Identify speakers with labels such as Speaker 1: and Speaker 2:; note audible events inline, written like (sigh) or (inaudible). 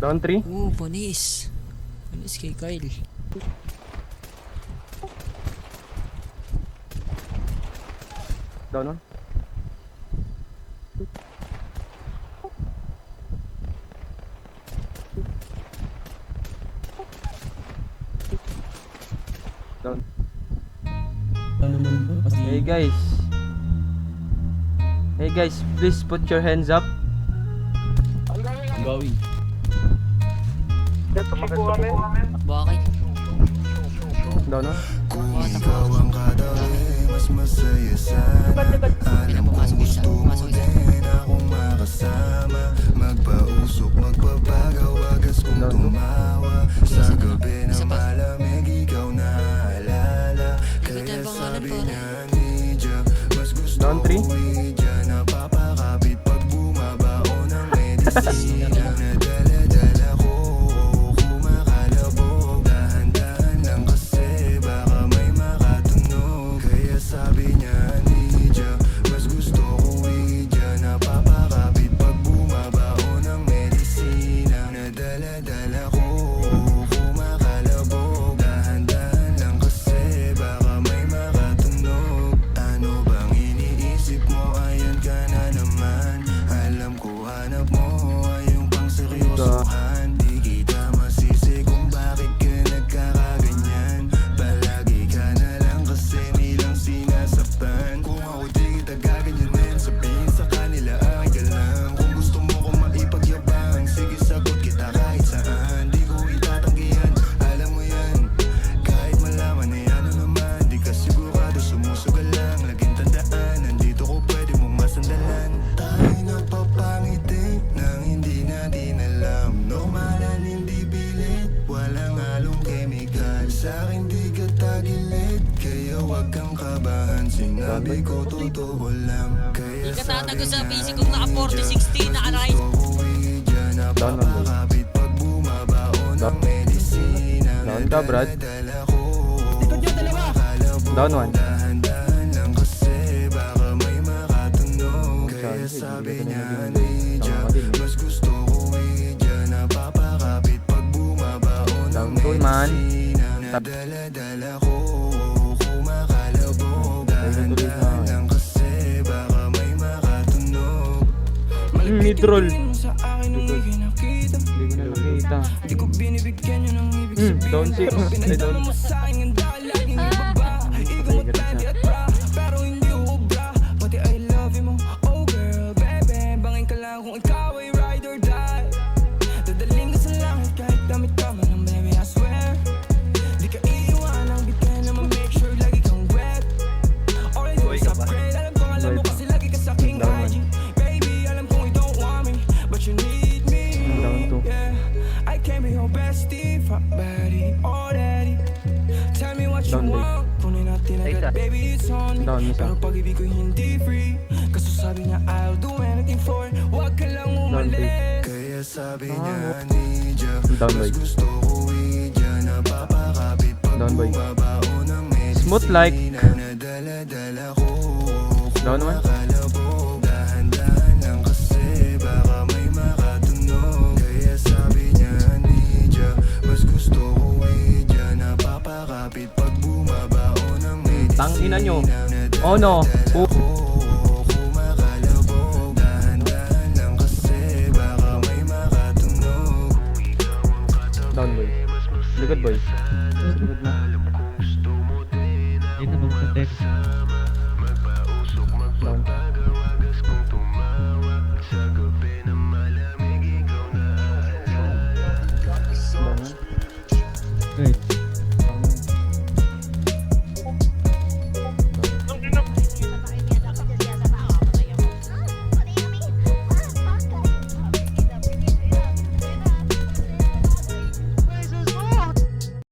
Speaker 1: Down 3.
Speaker 2: Oo, panis. Panis kay Kyle.
Speaker 1: Down 1. Down.
Speaker 3: Ano naman? Kasi
Speaker 1: Hey guys. Hey guys, please put your hands up.
Speaker 3: Ang gawin.
Speaker 2: Bakit?
Speaker 1: Down 1.
Speaker 2: Bakit ako? Hindi na pumasok isa. Pumasok isa.
Speaker 4: Magpausok, magpapagaw, wagas kong
Speaker 1: Down 2.
Speaker 4: tumawa Sa gabi
Speaker 2: pa.
Speaker 4: malamig, ikaw
Speaker 2: na
Speaker 4: Kaya
Speaker 2: yung pangalan,
Speaker 4: sabi niya ni Dya, Mas gusto ko
Speaker 1: 3.
Speaker 4: idya Napapakapit pag bumabao ng medisina (laughs) Sinabi ko totoo lang Kaya
Speaker 2: Di ka tatago sa
Speaker 4: sabi
Speaker 2: PC
Speaker 4: nga
Speaker 2: kung naka
Speaker 4: ni
Speaker 2: 4060 na aray.
Speaker 4: Gusto ko idya
Speaker 1: Down,
Speaker 4: bumabao ng
Speaker 1: Down.
Speaker 4: medisina
Speaker 1: Down ka, Brad. Down 1.
Speaker 4: Dahan-dahan lang kasi baka may makatunog
Speaker 1: Sabi,
Speaker 4: sabi niya
Speaker 1: na eh.
Speaker 4: Mas gusto ko idya Napapakapit pag bumabao ng
Speaker 1: Down two, man.
Speaker 4: Nadala-dala ko Dahan-dahan lang kasi baka may makatunog
Speaker 1: Mid-roll. Hindi ko na nakita.
Speaker 4: Di ko binibigyan yun ang ibig
Speaker 1: Hmm,
Speaker 4: sabihin
Speaker 1: down 6. Ay, down.
Speaker 4: Pinadala mo sa akin ang dahil laging ibaba Ikaw
Speaker 1: Patay
Speaker 4: ang
Speaker 1: ka rin
Speaker 4: daddy
Speaker 1: siya.
Speaker 4: at bra Pero hindi ubra Pati I love you mo Oh girl, baby Bangin ka lang kung ikaw ay ride or die Dadaling ka sa langit kahit damit ka man Alam mo kasi lagi ka sa aking IG Baby, alam kong you don't want me But you need me. Yeah, I can be your bestie, fuck buddy, or daddy. Tell me what you want, kunin natin agad, baby, it's on me. Pero pag-ibig ko hindi free, kaso sabi niya I'll do anything for it, wag ka lang umalis. Kaya sabi niya
Speaker 1: Down boy.
Speaker 4: mas gusto ko idya, napapakapit pag
Speaker 1: Down boy.
Speaker 4: bumabao ng medisina.
Speaker 1: Smooth like.
Speaker 4: Nadala-dala ko, Ng medisina.
Speaker 1: Tang ina nyo. Oh no. Oh. Down boy. Likod boy. Likod na.
Speaker 3: Hindi na magka-text.